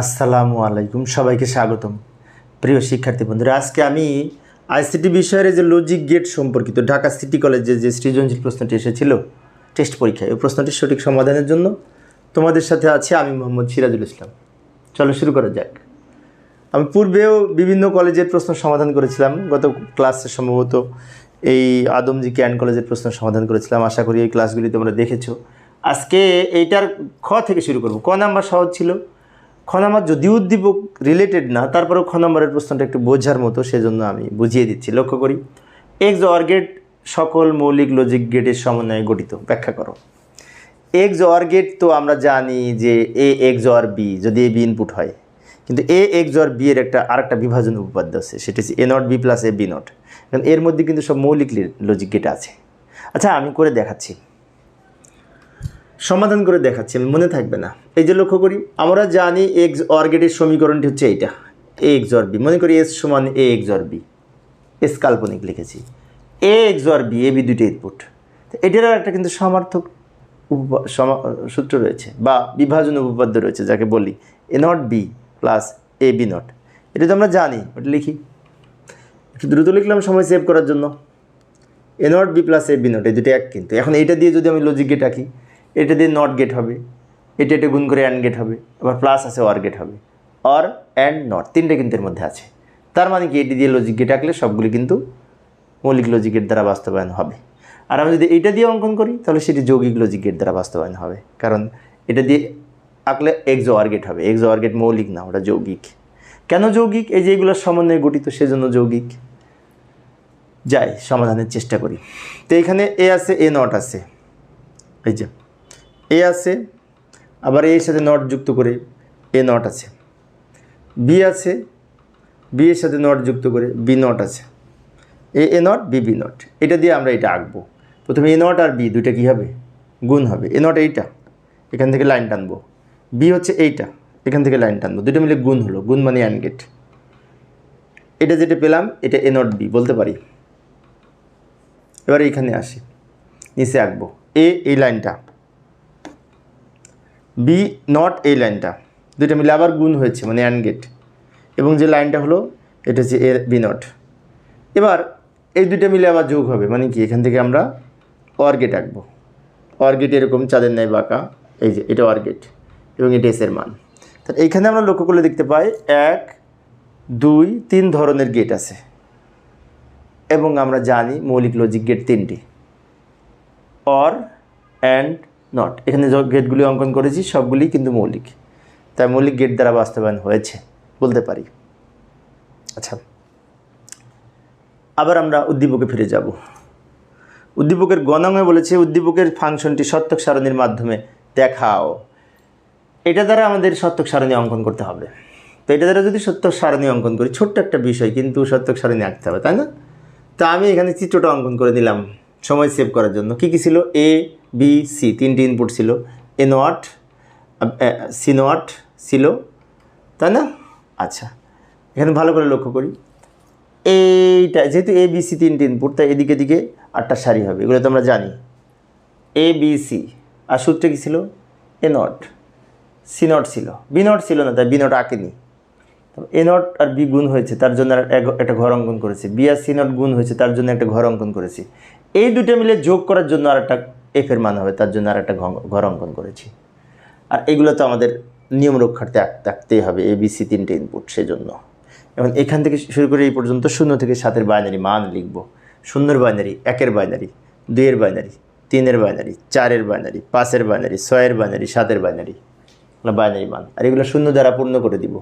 আসসালামু আলাইকুম, সবাইকে স্বাগতম। প্রিয় শিক্ষার্থী বন্ধুরা, আজকে আমি আইসিটি বিষয়ের যে লজিক গেট সম্পর্কিত ঢাকা সিটি কলেজে যে সৃজনশীল প্রশ্নটি এসেছিল টেস্ট পরীক্ষায় ওই প্রশ্নটির সঠিক সমাধানের জন্য তোমাদের সাথে আছি আমি মোহাম্মদ সিরাজুল ইসলাম। চলো শুরু করা যাক। আমি পূর্বেও বিভিন্ন কলেজের প্রশ্ন সমাধান করেছিলাম, গত ক্লাসে সম্ভবত এই আদমজি ক্যান কলেজের প্রশ্ন সমাধান করেছিলাম, আশা করি এই ক্লাসগুলি তোমরা দেখেছ। আজকে এইটার খ থেকে শুরু করব। ক নাম্বার সহজ ছিল খ নাম্বার উদ্দীপক রিলেটেড না, তারপরেও খ প্রশ্নটা একটু বোঝার মতো, সেজন্য আমি বুঝিয়ে দিচ্ছি। লক্ষ্য করি এক্স অর গেট সকল মৌলিক লজিক গেটের সমন্বয়ে গঠিত। ব্যাখ্যা করো। এক্স অর গেট তো আমরা জানি যে এ এক্স অর বি যদি এ বি ইনপুট হয়। কিন্তু এ এক্স অর বি এর একটা আরেকটা বিভাজন উপপাদ্য আছে, সেটা হচ্ছে A not B plus A B not কারণ এর মধ্যে কিন্তু সব মৌলিক লজিক গেট আছে। আচ্ছা আমি করে দেখাচ্ছি। সমাধান করে দেখাচ্ছি, আমি মনে থাকবে না। এই যে লক্ষ্য করি, আমরা জানি এক্স অর গেটের সমীকরণটি হচ্ছে এইটা। এ এক্স অর বি মনে করি এস সমান A XOR B S কাল্পনিক লিখেছি A XOR B A B দুটো ইনপুট এটারও একটা কিন্তু সমার্থক সূত্র রয়েছে, বা বিভাজন উপপাদ্য রয়েছে, যাকে বলি A not B plus A B not এটা তো আমরা জানি ওটা লিখি। একটু দ্রুত লিখলাম, সময় সেভ করার জন্য। A not B plus A B not এই দুটো এক কিন্তু। এখন এইটা দিয়ে যদি আমি লজিক গেট আঁকি এটা দিয়ে নট গেট হবে। এটা এটা গুণ করে অ্যান্ড গেট হবে। আবার প্লাস আছে অর গেট হবে। অর অ্যান্ড নট তিনটে কিন্তু এর মধ্যে আছে। তার মানে কি? এটি দিয়ে লজিক গেট আঁকলে সবগুলি কিন্তু মৌলিক লজিক গেট দ্বারা বাস্তবায়ন হবে। আর আমি যদি এটা দিয়ে অঙ্কন করি, তাহলে সেটি যৌগিক লজিক গেট দ্বারা বাস্তবায়ন হবে। কারণ এটা দিয়ে আঁকলে এক্স ওয়ার গেট হবে। এক্স ওয়ার গেট মৌলিক না, ওটা যৌগিক। কেন যৌগিক? এই যে এগুলোর সমন্বয়ে গঠিত, সেজন্য যৌগিক। যাই, সমাধানের চেষ্টা করি। তো এখানে এ আছে এ নট আছে। এই যে। এ আছে, আবার এর সাথে নট যুক্ত করে এ নট আছে। বি আছে, বি এর সাথে নট যুক্ত করে বি নট আছে। A A not B B not এটা দিয়ে আমরা এটা আঁকবো। প্রথমে এ নট আর বি, দুইটা কী হবে? গুণ হবে। এ নট এইটা। এখান থেকে লাইন টানবো। বি হচ্ছে এইটা। এখান থেকে লাইন টানবো। দুটো মিলে গুণ হলো। গুণ মানে অ্যান্ড গেট এটা যেটা পেলাম, এটা এ নট বি। বলতে পারি? এবার এইখানে আসি। নিচে আঁকবো। এ, এই লাইনটা বি নট এই লাইনটা দুইটা মিলে আবার গুণ হয়েছে মানে অ্যান্ড গেট এবং যে লাইনটা হলো, এটা হচ্ছে এ বি নট এবার, এই দুইটা মিলে আবার যোগ হবে মানে কি? এখান থেকে আমরা অর গেট আঁকবো। অর গেট এরকম চাঁদের ন্যায় বাঁকা এই যে, এটা অর গেট এবং এটা এসের মান। তাহলে এইখানে আমরা লক্ষ্য করলে দেখতে পাই, এক, দুই, তিন ধরনের গেট আছে। এবং আমরা জানি মৌলিক লজিক গেট তিনটি। অর অ্যান্ড নট এখানে যে গেটগুলি অঙ্কন করেছি, সবগুলি কিন্তু মৌলিক। তাই মৌলিক গেট দ্বারা বাস্তবায়ন হয়েছে, বলতে পারি। আচ্ছা। আবার আমরা উদ্দীপকে ফিরে যাব। উদ্দীপকের গণাঙ্গে বলেছে, উদ্দীপকের ফাংশনটি সত্যক সারণীর মাধ্যমে দেখাও। এটা দ্বারা আমাদের সত্যক সারণী অঙ্কন করতে হবে। তো এটা দ্বারা যদি সত্যক সারণী অঙ্কন করি, ছোট্ট একটা বিষয়, কিন্তু সত্যক সারণী আঁকতে হবে, তাই না? তা আমি এখানে চিত্রটা অঙ্কন করে দিলাম সময় সেভ করার জন্য। কী কী ছিল? এ বি সি তিনটি ইনপুট ছিল। এ নট সি নট ছিল। তাই না? আচ্ছা এখানে ভালো করে লক্ষ্য করি। এইটা, যেহেতু এ বি সি তিনটি ইনপুট তাই এদিকে এদিকে আটটা সারি হবে। এগুলো তো আমরা জানি। এ বি সি আর সূত্রে কী ছিল? এ নট সি নট ছিল। বি নট ছিল না, তাই বি নট আঁকেনি। এ নট আর বি গুণ হয়েছে, তার জন্য একটা ঘর অঙ্কন করেছি। বি আর সি নট গুণ হয়েছে, তার জন্য একটা ঘর অঙ্কন করেছি। এই দুটো মিলে যোগ করার জন্য আর একটা এফের মান হবে, তার জন্য আর একটা ঘর অঙ্কন করেছি। আর এগুলো তো আমাদের নিয়ম রক্ষার্থে আঁকতেই হবে, এ, বি, সি তিনটে ইনপুট সেজন্য। এবং এখান থেকে শুরু করে এই পর্যন্ত শূন্য থেকে সাতের বাইনারি মান লিখব। শূন্যের বাইনারি একের বাইনারি দুইয়ের বাইনারি তিনের বাইনারি চারের বাইনারি পাঁচের বাইনারি ছয়ের বাইনারি সাতের বাইনারি বাইনারি মান। আর এগুলো শূন্য দ্বারা পূর্ণ করে দিব।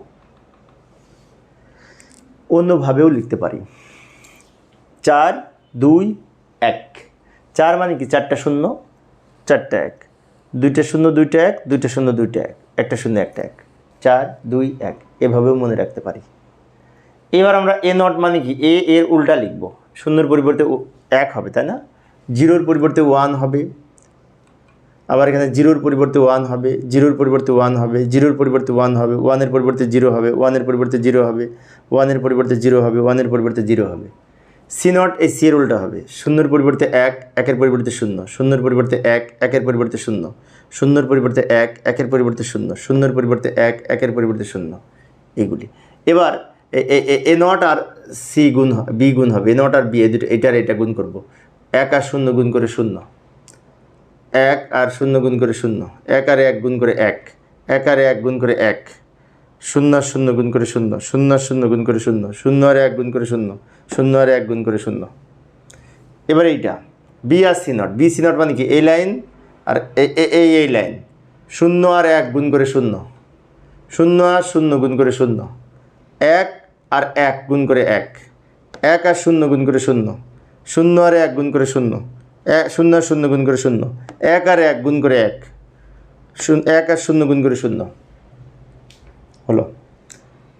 অন্যভাবেও লিখতে পারি। চার, দুই, এক। চার মানে কি? চারটা শূন্য, চারটা এক। দুইটা শূন্য, দুইটা এক, দুইটা শূন্য, দুইটা এক। একটা শূন্য, একটা এক। চার, দুই, এক। এভাবেও মনে রাখতে পারি। এবার আমরা এ নট মানে কি? এ, এর উল্টা লিখব। শূন্যর পরিবর্তে এক হবে, তাই না? জিরোর পরিবর্তে ওয়ান হবে। আবার এখানে জিরোর পরিবর্তে ওয়ান হবে, জিরোর পরিবর্তে ওয়ান হবে, জিরোর পরিবর্তে ওয়ান হবে ওয়ানের পরিবর্তে জিরো হবে ওয়ানের পরিবর্তে জিরো হবে ওয়ানের পরিবর্তে জিরো হবে ওয়ানের পরিবর্তে জিরো হবে। সি নট এই সি এর হবে। শূন্যর পরিবর্তে এক, একের পরিবর্তে শূন্য। শূন্যর পরিবর্তে এক, একের পরিবর্তে শূন্য। শূন্যর পরিবর্তে এক, একের পরিবর্তে শূন্য। শূন্যর পরিবর্তে এক, একের পরিবর্তে শূন্য। এগুলি এবার এ নট আর সি গুণ বি গুণ হবে। এ নট আর বি এ দুটো, এটার এটা গুণ করব। এক আর শূন্য গুণ করে শূন্য। এক আর শূন্য গুণ করে শূন্য এক আর এক গুণ করে এক এক আর এক গুণ করে এক শূন্য শূন্য গুণ করে শূন্য শূন্য শূন্য গুণ করে শূন্য শূন্য আর এক গুণ করে শূন্য শূন্য আর এক গুণ করে শূন্য এবার এইটা B R C not B C not মানে কি এই লাইন আর এই এই লাইন শূন্য আর এক গুণ করে শূন্য শূন্য আর শূন্য গুণ করে শূন্য এক আর এক গুণ করে এক এক আর শূন্য গুণ করে শূন্য শূন্য আর এক গুণ করে শূন্য শূন্য আর শূন্য গুণ করে শূন্য। এক আর এক গুণ করে এক। শূন্য এক আর শূন্য গুণ করে শূন্য। হলো।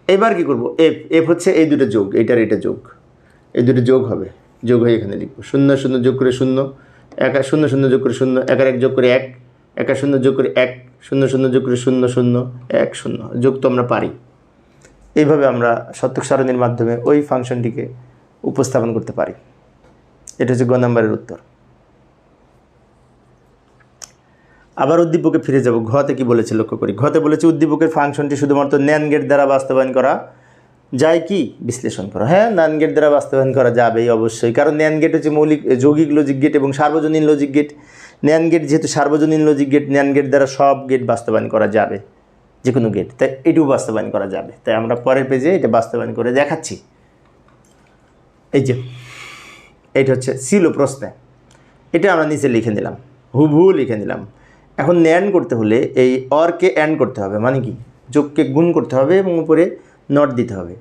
এবার কি করব? এফ এফ হচ্ছে এই দুটো যোগ, এইটার এটা যোগ। এই দুটো যোগ হবে। যোগ হয়ে এখানে লিখব। শূন্য শূন্য যোগ করে শূন্য। এক আর শূন্য শূন্য যোগ করে শূন্য। এক আর এক যোগ করে এক। এক আর শূন্য যোগ করে এক। শূন্য শূন্য যোগ করে শূন্য শূন্য, এক, শূন্য। যোগ তো আমরা পারি। এইভাবে আমরা সত্যক সারণীর মাধ্যমে ওই ফাংশনটিকে উপস্থাপন করতে পারি। এটা হচ্ছে গ নম্বরের উত্তর। আবার উদ্দীপকে ফিরে যাব। ঘতে কি বলেছে লক্ষ্য করি। ঘতে বলেছে, উদ্দীপকের ফাংশনটি শুধুমাত্র ন্যান গেট দ্বারা বাস্তবায়ন করা যায় কি? বিশ্লেষণ করা। হ্যাঁ ন্যান গেট দ্বারা বাস্তবায়ন করা যাবেই অবশ্যই। কারণ ন্যান গেট হচ্ছে মৌলিক, যৌগিক লজিক গেট এবং সার্বজনীন লজিক গেট ন্যান গেট যেহেতু সার্বজনীন লজিক গেট ন্যান গেট দ্বারা সব গেট বাস্তবায়ন করা যাবে। যে কোনো গেট তাই এটিও বাস্তবায়ন করা যাবে। তাই আমরা পরের পেজে এটা বাস্তবায়ন করে দেখাচ্ছি। এই যে, এইটা হচ্ছে ছিল প্রশ্নে। এটা আমরা নিচে লিখে নিলাম। হুবহু লিখে নিলাম। এখন ন্যান করতে হলে এই অরকে অ্যান্ড করতে হবে মানে কি? যোগকে গুণ করতে হবে এবং উপরে নট দিতে হবে।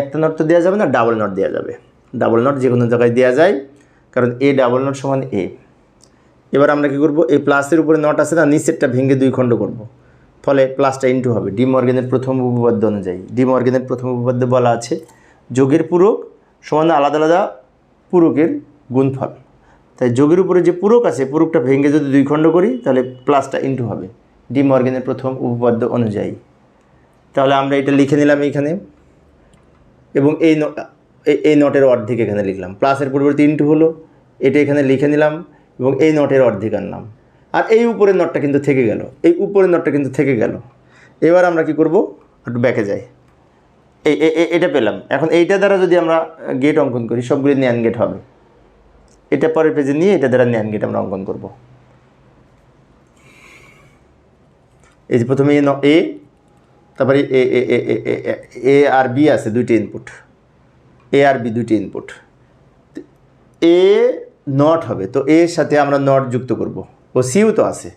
একটা নট তো দেওয়া যাবে না, ডাবল নট দেওয়া যাবে। ডাবল নট যে কোনো জায়গায় দেওয়া যায়, কারণ এ ডাবল নট সমান এ। এবার আমরা কী করব? এই প্লাসের উপরে নট আছে না, নিচেরটা ভেঙে দুই খণ্ড করব। ফলে প্লাসটা ইন্টু হবে। ডি মর্গেনের প্রথম উপপাদ্য অনুযায়ী। ডি মর্গেনের প্রথম উপপাদ্য বলা আছে যোগের পূরক সমান আলাদা আলাদা পূরকের গুণফল। তাই যোগের উপরে যে পূরক আছে, পূরকটা ভেঙে যদি দুই খণ্ড করি, তাহলে প্লাসটা ইন্টু হবে। ডি মর্গেনের প্রথম উপপাদ্য অনুযায়ী। তাহলে আমরা এটা লিখে নিলাম এইখানে। এবং এই এই- নটের অর্ধেক এখানে লিখলাম। প্লাসের পরিবর্তে ইন্টু হলো, এটা এখানে লিখে নিলাম, এবং এই নটের অর্ধেক আনলাম। আর এই উপরের নটটা কিন্তু থেকে গেল। এই উপরের নটটা কিন্তু থেকে গেল। এবার আমরা কি করব? একটু ব্যাকে যাই। এই এটা পেলাম। এখন এইটা দ্বারা যদি আমরা গেট অঙ্কন করি, সবগুলি ন্যান গেট হবে। এটা পরের পেজে নিয়ে এটা দ্বারা ন্যান গেট আমরা অঙ্কন করব। এই যে প্রথমে এ, তারপরে এ এ এ এ আর বি আছে দুইটি ইনপুট এ আর বি দুইটি ইনপুট এ নট হবে, তো এর সাথে আমরা নট যুক্ত করব। ও সিউ তো আছে,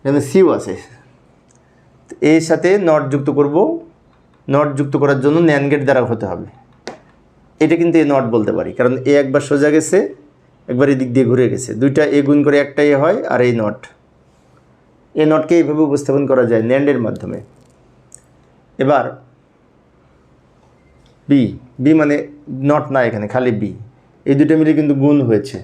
এখানে সিউ আছে। এর সাথে নট যুক্ত করব নট যুক্ত করার জন্য ন্যান গেট দ্বারা হতে হবে। এটা কিন্তু এ নট বলতে পারি, কারণ এ একবার সোজা গেছে একবার এদিক দিয়ে ঘুরে গেছে। দুইটা এ গুণ করে একটা এ হয় আর এই নট। এ নটকে এইভাবে উপস্থাপন করা যায় ন্যান্ডের মাধ্যমে। এবার বি বি মানে নট না এখানে, খালি বি এই দুটো মিলে কিন্তু গুণ হয়েছে।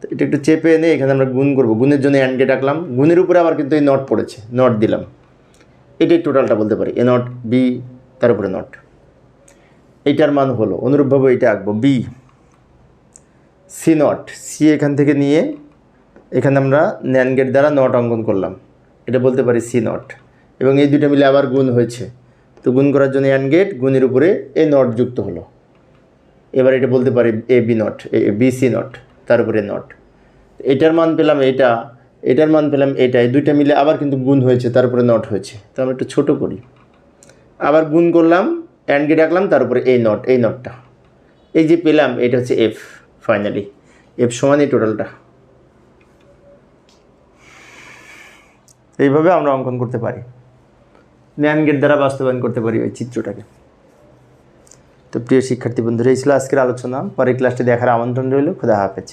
তো এটা একটু চেপে এনে এখানে আমরা গুণ করব। গুণের জন্য অ্যান্ডকে ডাকলাম। গুণের উপরে আবার কিন্তু এই নট পড়েছে, নট দিলাম। এটাই টোটালটা বলতে পারি। এ নট বি তার উপরে নট। এইটার মান হলো, অনুরূপভাবে এটা আঁকবো। বি সি নট, সি এখান থেকে নিয়ে এখানে আমরা ন্যান গেট দ্বারা নট অঙ্কন করলাম। এটা বলতে পারি সি নট। এবং এই দুটো মিলে আবার গুণ হয়েছে। তো গুণ করার জন্য অ্যান গেট গুণের উপরে এ নট যুক্ত হলো। এবার এটা বলতে পারি A B not, A B C not, তার উপরে নট। এটার মান পেলাম এটা, এটার মান পেলাম এটা, এই দুইটা মিলে আবার কিন্তু গুণ হয়েছে, তার উপরে নট হয়েছে। তো আমরা একটু ছোটো করি। আবার গুণ করলাম অ্যান্ড গেট রাখলাম তার উপরে এই নট, এই নটটা। এই যে পেলাম, এটা হচ্ছে এফ। ফাইনালি এফ সমান এই টোটালটা এইভাবে আমরা অঙ্কন করতে পারি। ন্যান গেট দ্বারা বাস্তবায়ন করতে পারি ওই চিত্রটাকে। তো প্রিয় শিক্ষার্থী বন্ধুরা, এই ছিল আজকের আলোচনা। পরের ক্লাসটি দেখার আমন্ত্রণ রইল। খুদা হাফেজ।